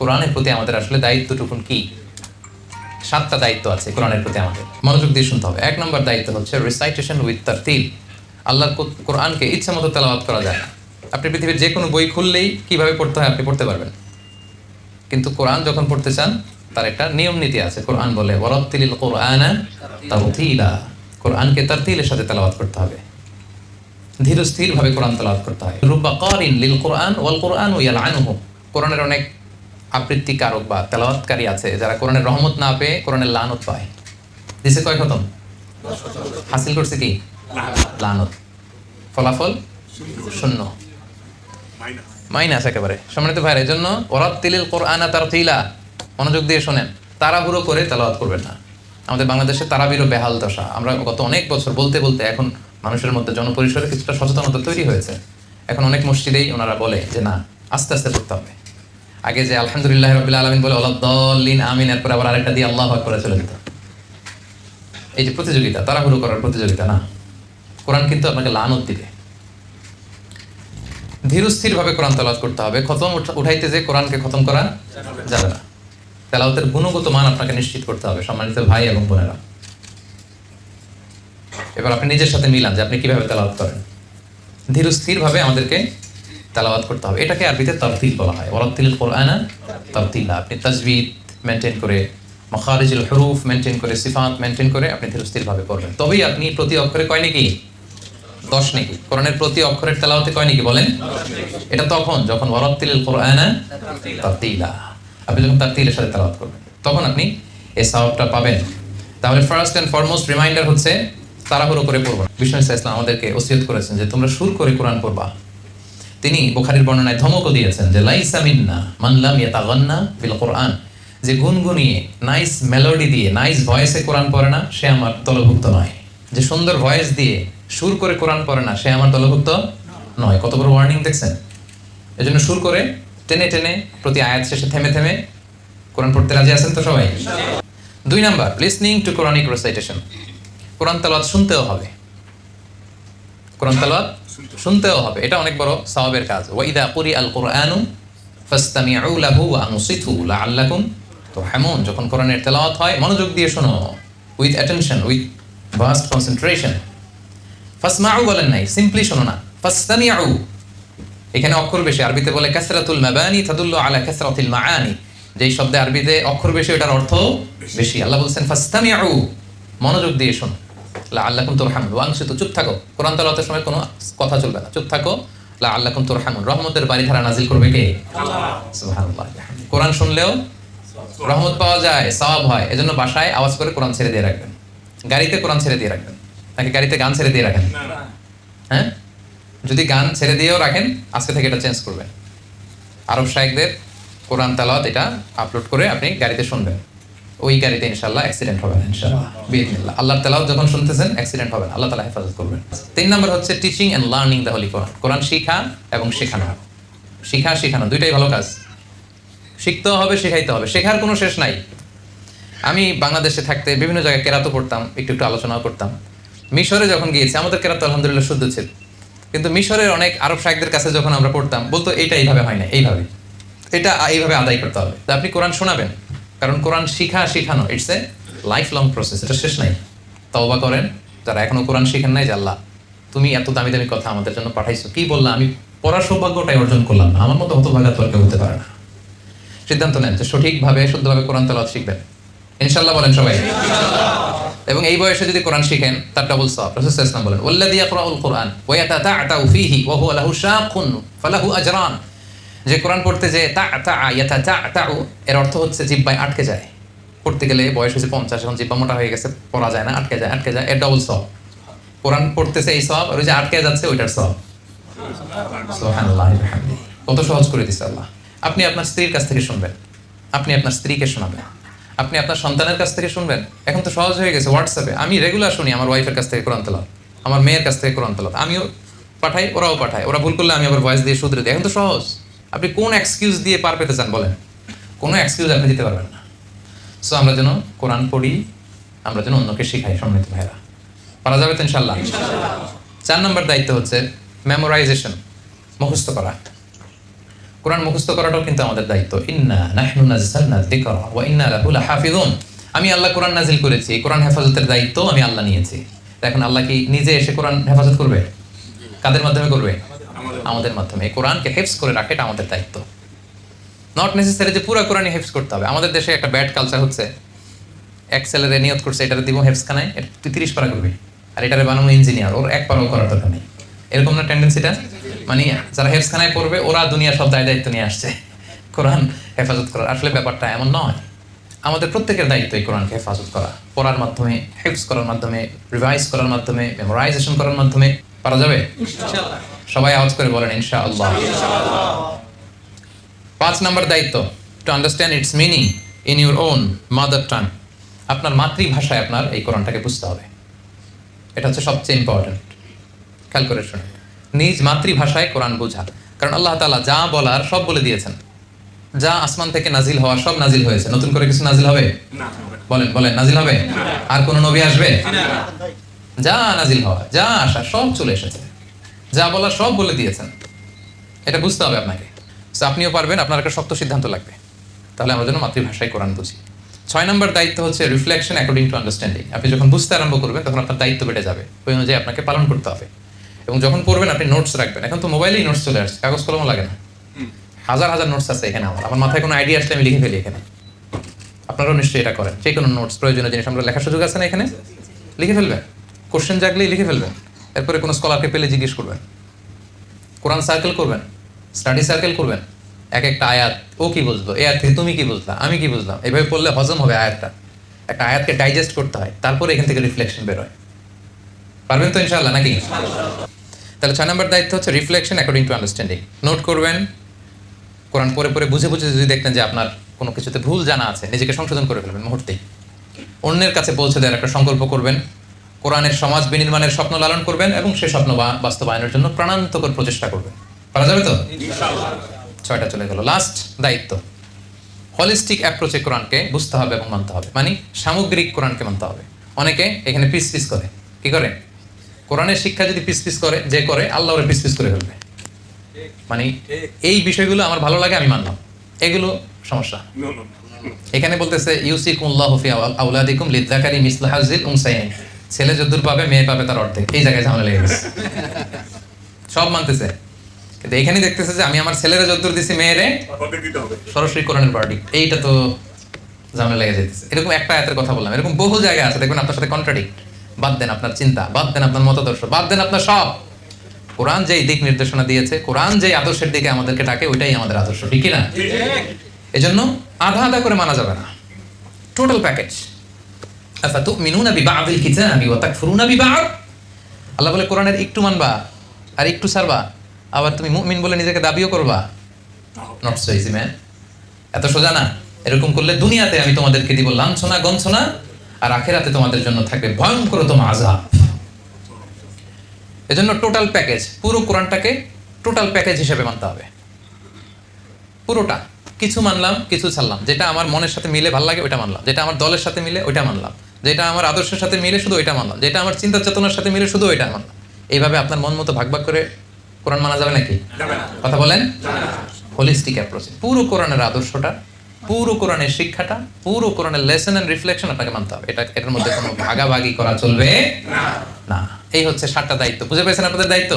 কোরআনের প্রতি আমাদের আসলে দায়িত্বটুকুন কি? সাতটা দায়িত্ব আছে কোরআনের প্রতি আমাদের। মনোযোগ দিয়ে শুনতে হবে। এক নম্বর দায়িত্ব হচ্ছে রিসাইটেশন উইথ তারতিল আল্লাহর কো- কোরআনকে ইচ্ছা মতো তেলাওয়াত করা যায় না। আপনি পৃথিবীর যে কোনো বই খুললেই কীভাবে পড়তে হয় আপনি পড়তে পারবেন। কিন্তু কোরআন যখন পড়তে চান, তার একটা নিয়ম নীতি আছে। কোরআন বলে, ওয়ারাত্তিলিল কোরআনা তারতিলা কোরআনকে তারতিলের সাথে তেলাওয়াত করতে হবে। ধীর স্থির ভাবে কোরআন তেলাওয়াত করতে হয়। রুব্বা কারিন লিল কোরআন ওয়াল কোরআন ইয়ালআনুহু কোরআনের অনেক আবৃত্তিকারক বা তেলাওয়াতকারী আছে, যারা কোরআনের রহমত না পেয়ে কোরআনের লানত পায়। দিছে কয় খতম? হাসিল করছে কি? লানত। ফলাফল? শূন্য। মাইনাস একেবারে। সম্মানিত ভাইয়ের জন্য ওরাত্তিলিল কোরআনা তার তিলা মনোযোগ দিয়ে শোনেন, তাড়াহুড়ো করে তেলাওয়াত করবেন না। আমাদের বাংলাদেশে তারাবিরও বেহাল দশা। আমরা গত অনেক বছর বলতে বলতে এখন মানুষের মধ্যে জনপরিসরে কিছুটা সচেতনতা তৈরি হয়েছে। এখন অনেক মসজিদেই ওনারা বলে যে, না, আস্তে আস্তে পড়তে হবে। আগে যে আলহামদুলিল্লাহ রবিল আলমিন বলে আল্লাহ আমিন, এরপরে আবার আরেকটা দিয়ে আল্লাহ করে চলে যেত। এই যে প্রতিযোগিতা, তাড়াহুড়ো করার প্রতিযোগিতা না? কোরআন কিন্তু আপনাকে লানত দিবে। ধীরস্থির ভাবে কোরআন তেলাওয়াত করতে হবে। খতম উঠাইতে যে কোরআনকে খতম করা যাবে না। তেলাওয়াতের গুণগত মান আপনাকে নিশ্চিত করতে হবে, সম্মানিত ভাই এবং বোনেরা। এবার আপনি নিজের সাথে মিলান যে আপনি কীভাবে তেলাওয়াত করেন। ধীরস্থির ভাবে আমাদেরকে তেলাওয়াত করতে হবে। এটাকে আরবিতে তারতিল বলা হয়। ওরাত্তিল কোরআনা তারতিলা আপনি তাজবিদ মেনটেন করে, মখারিজুল হরুফ মেনটেন করে, সিফাত মেনটেন করে আপনি ধীরস্থির ভাবে করবেন তবেই আপনি প্রতি অক্ষরে কয় নাকি? দশ নাকি? কোরআনের প্রতি অক্ষরের তেলাওয়াতে কয় নাকি বলেন? এটা তখন, যখন ওয়ারাত্তিল কোরআনা তারতিলা আপনি যখন তারতিলের সাথে তেলাওয়াত করবেন, তখন আপনি এই সওয়াবটা পাবেন। তাহলে ফার্স্ট অ্যান্ড ফরমোস্ট রিমাইন্ডার হচ্ছে, তাড়াহুড়ো করে পড়বা বিষ্ণু ইসলাম আমাদেরকে ওসিয়ত করেছেন যে, তোমরা সুর করে কোরআন পড়বা। তিনি বুখারীর বর্ণনায় ধমকও দিয়েছেন যে, লাইসা মিন্না মান লাম ইয়াতাগান্না বিল কোরআন। যে গুনগুনিয়ে নাইস মেলোডি দিয়ে, নাইস ভয়েসে কোরআন পড়ে না, সে আমার দলভুক্ত নয়। যে সুন্দর ভয়েস দিয়ে সুর করে কোরআন পড়ে না, সে আমার দলভুক্ত নয়। কত বড় ওয়ার্নিং দেখছেন? এজন্য সুর করে টেনে টেনে প্রতি আয়াত শেষে থেমে থেমে কোরআন পড়তে রাজি আছেন তো সবাই? দুই number listening to Quranic recitation কোরআন তালাওয়াত শুনতেও হবে। কোরআন তালাওয়াত শুনতেও হবে। এটা অনেক বড় সওয়াবের কাজ। ওয়াইদা কুরি আল কোরআনু যখন কোরআনের তেলাওয়াত হয়, মনোযোগ দিয়ে শোনো। With attention with vast concentration ফাসমাউ বলেন নাই সিম্পলি শোনো না। এখানে অক্ষর বেশি। আরবিতে বলে কাসরাতুল মাবানি তাদুল্লু আলা কাসরাতিল মাআনি। যেই শব্দে আরবিতে অক্ষর বেশি, ওটার অর্থ বেশি। আল্লাহ বলছেন ফাস্তামিউ মনোযোগ দিয়ে শোনো। লাআল্লাকুম তুরহামুন। ওয়াংশিত চুপ থাকো। কোরআন তেলাওয়াতের সময় কোনো কথা চলবে না। চুপ থাকো। লাআল্লাকুম তুরহামুন। রহমতের বাড়ি ধারা নাজিল করবে কে? কোরআন শুনলেও রহমত পাওয়া যায় সওয়াব হয়। এজন্য বাসায় আওয়াজ করে কোরআন ছেড়ে দিয়ে রাখবেন। গাড়িতে কোরআন ছেড়ে দিয়ে রাখবেন। নাকি গাড়িতে গান ছেড়ে দিয়ে রাখেন? হ্যাঁ? যদি গান ছেড়ে দিয়েও রাখেন আজকে থেকে এটা চেঞ্জ করবেন। আরব শাহেকদের কোরআন তালাওয়াত এটা আপলোড করে আপনি গাড়িতে শুনবেন। ওই গাড়িতে ইনশাল্লাহ অ্যাক্সিডেন্ট হবে না ইনশাল্লাহ বিদিনিল্লাহ আল্লাহর তেলাওয়াত যখন শুনতেছেন অ্যাক্সিডেন্ট হবে না। আল্লাহ তালা হেফাজত করবেন। তিন নম্বর হচ্ছে teaching and learning the holy Quran কোরআন শিখা এবং শেখানো। শিখা শেখানো দুইটাই ভালো কাজ। শিখতেও হবে শেখাইতে হবে। শেখার কোনো শেষ নাই। আমি বাংলাদেশে থাকতে বিভিন্ন জায়গায় কেরাতো পড়তাম একটু একটু আলোচনাও করতাম। মিশরে যখন গিয়েছি আমাদের কেরাতো আলহামদুলিল্লাহ শুদ্ধ ছিল। কিন্তু মিশরের অনেক আরব শাহেকদের কাছে যখন আমরা পড়তাম বলতো এটা এইভাবে হয় না এইভাবে। এটা এইভাবে আদায় করতে হবে। তা আপনি কোরআন শোনাবেন? কারণ কোরআন শিখা শিখানো it's a life long process এটা শেষ নাই। তওবা করেন, যারা এখনও কোরআন শিখেন নাই আল্লাহ, তুমি এত দামি দামি কথা আমাদের জন্য পাঠাইছো, কি বললাম আমি পড়ার সৌভাগ্যটাই অর্জন করলাম আমার মতো হতভাগা তোর কেউ হতে পারে না। সিদ্ধান্ত নেন যে সঠিকভাবে, শুদ্ধভাবে কোরআন তেলাওয়াত শিখবেন। ইনশাল্লাহ বলেন সবাই। এবং এই বয়সে যদি কোরআন শিখেন, তার ডাবল সওয়াব রাসূল বলেন, ওয়াল্লাযী ইয়াকরাউল কোরআন, ওয়া ইয়াতাতাআতাউ ফীহি, ওয়া হুয়া লাহু শাকুন ফালাহু আজরান। যে কোরআন পড়তে যে এর অর্থ হচ্ছে জিহ্বায় আটকে যায়। পড়তে গেলে বয়স হচ্ছে পঞ্চাশ, এখন জিহ্বা মোটা হয়ে গেছে, পড়া যায় না, আটকে যায় আটকে যায়, এর ডবল সওয়াব। কোরআন পড়তেছে এই সওয়াব, আর ওই যে আটকে যাচ্ছে, ওইটার বিহামদিহি। কত সহজ করে দিছে আল্লাহ। আপনি আপনার স্ত্রীর কাছ থেকে শুনবেন। আপনি আপনার স্ত্রীকে শোনাবেন। আপনি আপনার সন্তানের কাছ থেকে শুনবেন। এখন তো সহজ হয়ে গেছে হোয়াটসঅ্যাপে আমি রেগুলার শুনি আমার ওয়াইফের কাছ থেকে কোরআন তেলাওয়াত, আমার মেয়ের কাছ থেকে কোরআন তেলাওয়াত। আমিও পাঠাই, ওরাও পাঠায়। ওরা ভুল করলে আমি আবার ভয়েস দিয়ে শুধরে দিই। এখন তো সহজ। আপনি কোন এক্সকিউজ দিয়ে পার পেতে চান বলেন? কোনো এক্সকিউজ আপনি দিতে পারবেন না। সো আমরা যেন কোরআন পড়ি, আমরা যেন অন্যকে শিখাই সম্মিলিত ভাইরা পারা যাবে তো ইনশাল্লাহ চার নম্বর দায়িত্ব হচ্ছে মেমোরাইজেশন মুখস্থ করা। কোরআন মুখস্থ করাটাও কিন্তু আমাদের দায়িত্ব। ইন্না নাহনু নাযালনা যিকরা ওয়া ইন্না লাহু লাহাফিজুন আমি আল্লাহ কোরআন নাজিল করেছি কোরআন হেফাজতের দায়িত্ব আমি আল্লাহ নিয়েছি। এখন আল্লাহ কি নিজে এসে কোরআন হেফাজত করবে? কাদের মাধ্যমে করবে? আমাদের মাধ্যমে। এই কোরআনকে হেফজ করে রাখা এটা আমাদের দায়িত্ব। নট নেসেসারি যে পুরো কোরআনই হেফজ করতে হবে। আমাদের দেশে একটা ব্যাড কালচার হচ্ছে, এক ছেলেরে নিয়ত করছে, এটারে দিব হেফজ খানায় এটা তুই তিরিশ পারা করবি। আর এটারে বানানো ইঞ্জিনিয়ার ওর এক পারাও করার দরকার নেই। এরকম না টেন্ডেন্সিটা মানে যারা হেফজ খানায় পড়বে, ওরা দুনিয়ার সব দায় দায়িত্ব নিয়ে আসছে। কোরআন হেফাজত করার। আসলে ব্যাপারটা এমন নয়। আমাদের প্রত্যেকের দায়িত্ব এই কোরআনকে হেফাজত করা। পড়ার মাধ্যমে, হেফজ করার মাধ্যমে রিভাইজ করার মাধ্যমে মেমোরাইজেশন করার মাধ্যমে। পারা যাবে? সবাই আওয়াজ করে বলেন ইনশা আল্লাহ পাঁচ নম্বর দায়িত্ব to understand its meaning in your own mother tongue আপনার মাতৃভাষায় আপনার এই কোরআনটাকে বুঝতে হবে। এটা হচ্ছে সবচেয়ে ইম্পর্ট্যান্ট খেয়াল করে শুনুন। নিজ মাতৃভাষায় কোরআন বোঝা। কারণ আল্লাহ তাআলা যা বলার সব বলে দিয়েছেন। যা আসমান থেকে নাজিল হওয়া সব নাজিল হয়েছে। নতুন করে কিছু নাজিল হবে? বলেন বলেন নাজিল হবে? আর কোন নবী আসবে? যা নাজিল হওয়া যা আসা সব চলে এসেছে। যা বলা সব বলে দিয়েছেন। এটা বুঝতে হবে আপনাকে। আপনিও পারবেন, আপনার একটা শক্ত সিদ্ধান্ত লাগবে। তাহলে আমার জন্য মাতৃভাষায় কোরআন বুঝি। ছয় নম্বর দায়িত্ব হচ্ছে রিফ্লেকশন অ্যাকর্ডিং টু আন্ডারস্ট্যান্ডিং আপনি যখন বুঝতে আরম্ভ করবেন, তখন আপনার দায়িত্ব বেড়ে যাবে। ওই অনুযায়ী আপনাকে পালন করতে হবে। এবং যখন পড়বেন, আপনি নোটস রাখবেন। এখন তো মোবাইলেই নোটস চলে আসছে, কাগজ কলমও লাগে না। হাজার হাজার নোটস আছে এখানে আমার। আমার মাথায় কোনো আইডিয়া আসলে আমি লিখে ফেলি এখানে। আপনারাও নিশ্চয়ই এটা করেন। যে কোনো নোটস প্রয়োজনীয় জিনিস, আমরা লেখার সুযোগ আছে না এখানে? লিখে ফেলবেন। কোশ্চেন জাগলেই লিখে ফেলবেন। এরপরে কোনো স্কলারকে পেলে জিজ্ঞেস করবেন। কোরআন সার্কেল করবেন স্টাডি সার্কেল করবেন, এক একটা আয়াত, ও কি বুঝলো? এ আয়াত তুমি কি বুঝলা? আমি কি বুঝলাম? এভাবে পড়লে হজম হবে আয়াতটা। একটা আয়াতকে ডাইজেস্ট করতে হয়, তারপরে এখান থেকে রিফ্লেকশন বেরোয় পারবেন তো ইনশাল্লাহ নাকি? তাহলে ছয় নম্বর দায়িত্ব হচ্ছে reflection according to understanding note করবেন, কোরআন পরে পরে বুঝে বুঝে যদি দেখলেন যে আপনার কোনো কিছুতে ভুল জানা আছে, নিজেকে সংশোধন করে ফেলবেন মুহূর্তেই। অন্যের কাছে পৌঁছে দেওয়ার একটা সংকল্প করবেন। কোরআনের সমাজ বিনির্মাণের স্বপ্ন লালন করবেন এবং সেই স্বপ্ন বাস্তবায়নের জন্য প্রাণান্তকর প্রচেষ্টা করবেন। পারা যাবে তো? ছয়টা চলে গেল। লাস্ট দায়িত্ব। হলিস্টিক অ্যাপ্রোচে কোরআনকে বুঝতে হবে এবং মানতে হবে। মানে সামগ্রিক কোরআনকে মানতে হবে। অনেকে এখানে পিস পিস করে। কি করে? কোরআনের শিক্ষা যদি পিস পিস করে যে করে আল্লাহ ওরে পিস পিস করে ফেলবে। মানে এই বিষয়গুলো আমার ভালো লাগে আমি মানলাম। এগুলো সমস্যা। এখানে বলতেছে ইউসিকুল্লাহ ফি আউলাদিকুম লিযাকারি মিসলা হাজিল উনসাইন ছেলে যদ্দুর পাবে মেয়ে পাবে তার অর্ধেক। এই জায়গায় ঝামেলা লেগে গেছে। সব মানতেছে। কিন্তু এখানে দেখতেছে যে আমি আমার ছেলেরা যদ্দুর দিছি মেয়েরে সরাসরি কোরআনের পার্টি এইটা তো ঝামেলা লেগে যেতেছে এরকম একটা আয়াতের কথা বললাম। এরকম বহু জায়গায় আছে দেখবেন আপনার সাথে কন্ট্রাডিক্ট বাদ দেন আপনার চিন্তা বাদ দেন আপনার মতাদর্শ বাদ দেন আপনার সব। কোরআন যেই দিক নির্দেশনা দিয়েছে কোরআন যেই আদর্শের দিকে আমাদেরকে ডাকে ওইটাই আমাদের আদর্শ ঠিক না এজন্য আধা আধা করে মানা যাবে না। টোটাল প্যাকেজ আফাতুমিনুনা বিবা'দিল কিতাবি আল্লাহ বলে, কোরআনের একটু মানবা আর একটু ছাড়বা। আবার তুমি মুমিন বলে নিজেকে দাবিও করবা। নট সো ইজি ম্যান এত সোজা না। এরকম করলে দুনিয়াতে আমি তোমাদেরকে দিব লাঞ্ছনা, গঞ্ছনা, আর আখেরাতে তোমাদের জন্য থাকবে ভয়ঙ্করতম আযাব। এজন্য টোটাল প্যাকেজ পুরো কোরআনটাকে টোটাল প্যাকেজ হিসেবে মানতে হবে। পুরোটা। কিছু মানলাম, কিছু ছাড়লাম। যেটা আমার মনের সাথে মিলে, ভালো লাগে, ওইটা মানলাম। যেটা আমার দলের সাথে মিলে, ওইটা মানলাম। যেটা আমার আদর্শের সাথে মিলে শুধু ওইটা মানলাম যেটা আমার চিন্তা চেতনার সাথে মিলে শুধু ওইটা মানলাম এইভাবে আপনার মন মতো ভাগ ভাগ করে কোরআন মানা যাবে নাকি? কথা বলেন? হোলিস্টিক অ্যাপ্রোচ পুরো কোরআনের আদর্শটা পুরো কোরআনের শিক্ষাটা পুরো কোরআনের লেসন এন্ড রিফ্লেকশন আপনাকে মানতে হবে। এটা এটার মধ্যে কোনো ভাগাভাগি করা চলবে না। এই হচ্ছে সাতটা দায়িত্ব। বুঝে পেয়েছেন আপনাদের দায়িত্ব?